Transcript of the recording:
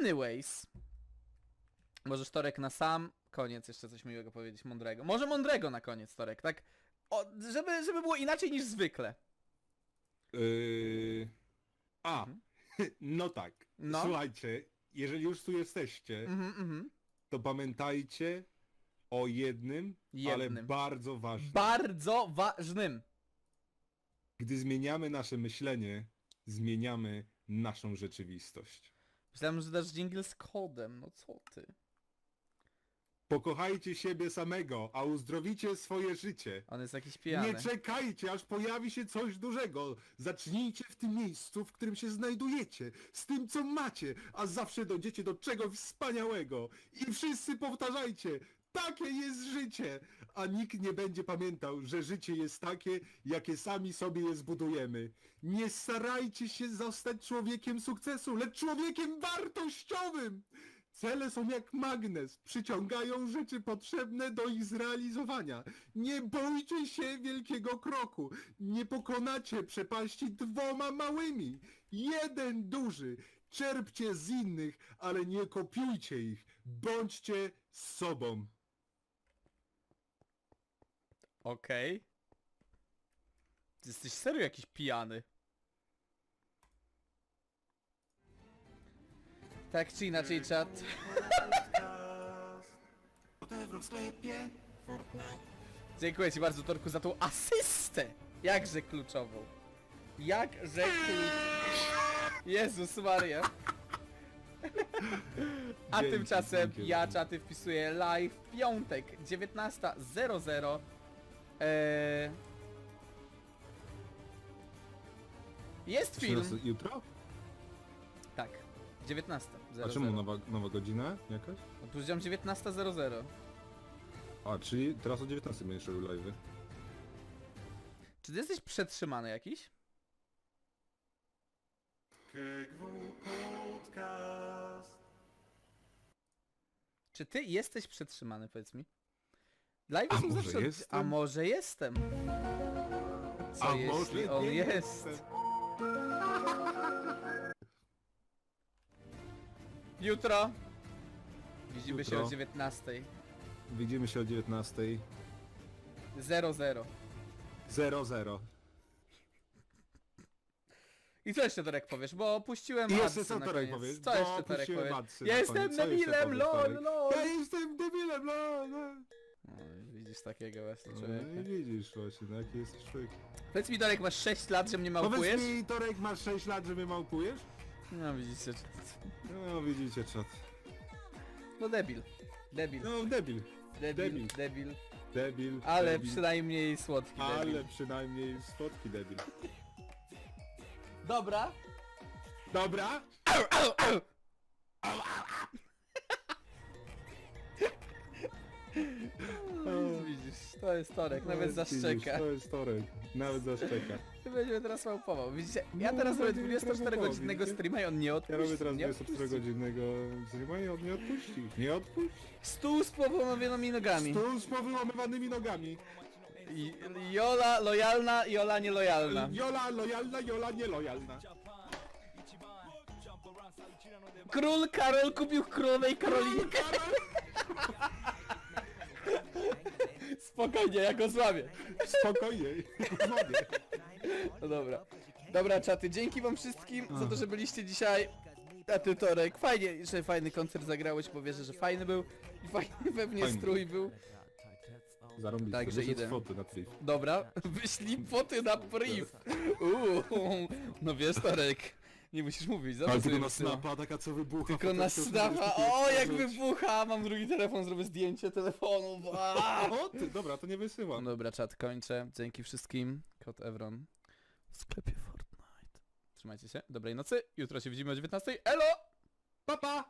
Anyways. Możesz Torek na sam koniec jeszcze coś miłego powiedzieć, mądrego. Może mądrego na koniec, Torek, tak? O, żeby, żeby było inaczej niż zwykle. Yy... A, no tak. No. Słuchajcie, jeżeli już tu jesteście, Mhm, mhm. to pamiętajcie o jednym, ale Jednym. bardzo ważnym. Bardzo ważnym. Gdy zmieniamy nasze myślenie, zmieniamy naszą rzeczywistość. Myślałem, że dasz jingle z kodem, no co ty? Pokochajcie siebie samego, a uzdrowicie swoje życie. On jest jakiś pijany. Nie czekajcie, aż pojawi się coś dużego. Zacznijcie w tym miejscu, w którym się znajdujecie, z tym, co macie, a zawsze dojdziecie do czegoś wspaniałego. I wszyscy powtarzajcie, takie jest życie! A nikt nie będzie pamiętał, że życie jest takie, jakie sami sobie je zbudujemy. Nie starajcie się zostać człowiekiem sukcesu, lecz człowiekiem wartościowym! Cele są jak magnes, przyciągają rzeczy potrzebne do ich zrealizowania. Nie bójcie się wielkiego kroku, nie pokonacie przepaści dwoma małymi. Jeden duży, czerpcie z innych, ale nie kopiujcie ich. Bądźcie sobą. Okej. Ty jesteś serio jakiś pijany. Tak czy inaczej, czat. Dziękuję ci bardzo, Torku, za tą asystę! Jakże kluczową. Jakże kluczową. Jezus Maria. A Dzięki, tymczasem dzięki. ja czaty wpisuję live w piątek 19.00 eee... Jest film! Jutro? Tak. 19. A czemu nowa, nowa godzina jakaś? No, Powiedziałem 19.00. A, czyli teraz o 19 będziesz robił live'y. Czy ty jesteś przetrzymany jakiś? Czy ty jesteś przetrzymany, powiedz mi? Live A są może zawsze... jestem? A może jestem? Co A jeśli może on nie jest? jestem? Jutro! Widzimy się Jutro. o 19.00. Widzimy się o 19. 00. 00. I co jeszcze Torek powiesz? Bo puściłem I jeszcze adsy co na Torek koniec. powiesz? Co Bo jeszcze Torek puściłem powiesz? adsy na Jestem koniec. Co jeszcze debilem, powiesz, lol, Torek? lol! Ja jestem debilem, no, no. No, widzisz takiego właśnie No człowieka. i widzisz właśnie, no jaki jesteś człowiek. Powiedz mi Torek, masz 6 lat, że mnie małpujesz? Powiedz mi, Torek, masz 6 lat, że mnie małpujesz? No widzicie, No widzicie, czat. no debil. Debil, No debil, debil, debil. debil. debil, Ale debil. przynajmniej słodki debil. Ale przynajmniej spotki debil. Dobra. Dobra? O, to jest Torek, nawet widzisz, zaszczeka. To jest Torek, nawet zaszczeka. Ty będziemy teraz małpował. Widzicie, ja No, teraz robię będziemy 24 godzinnego widzicie? streama i on nie Ja odpuści. robię teraz nie 24 odpuści. godzinnego streama i on nie odpuści. Nie odpuści. Stół z połamanymi nogami. Stół z powyłamywanymi nogami. I- Jola lojalna, Jola nielojalna. Jola lojalna, Jola nielojalna. Król Karol kupił królowej Karolinkę. Spokojnie, ja go. Spokojnie. Złapię. No dobra. Dobra czaty, dzięki wam wszystkim za to, że byliście dzisiaj. A ty Torek, fajnie, że fajny koncert zagrałeś, bo wierzę, że fajny był i fajny pewnie Fajny. strój był. Zarąbiste. Także idę. foty na priv. Dobra, wyślij foty na priv. Uuu, no wiesz Torek, nie musisz mówić, za Ale tylko na wysyłam. snapa, taka co wybucha. Tylko na to możesz o jak wybucha, mam drugi telefon, zrobię zdjęcie telefonu. O ty, dobra, to nie wysyłam. No dobra, czat, kończę. Dzięki wszystkim. Kod Evron w sklepie Fortnite. Trzymajcie się, dobrej nocy. Jutro się widzimy o 19. Elo! Pa, pa!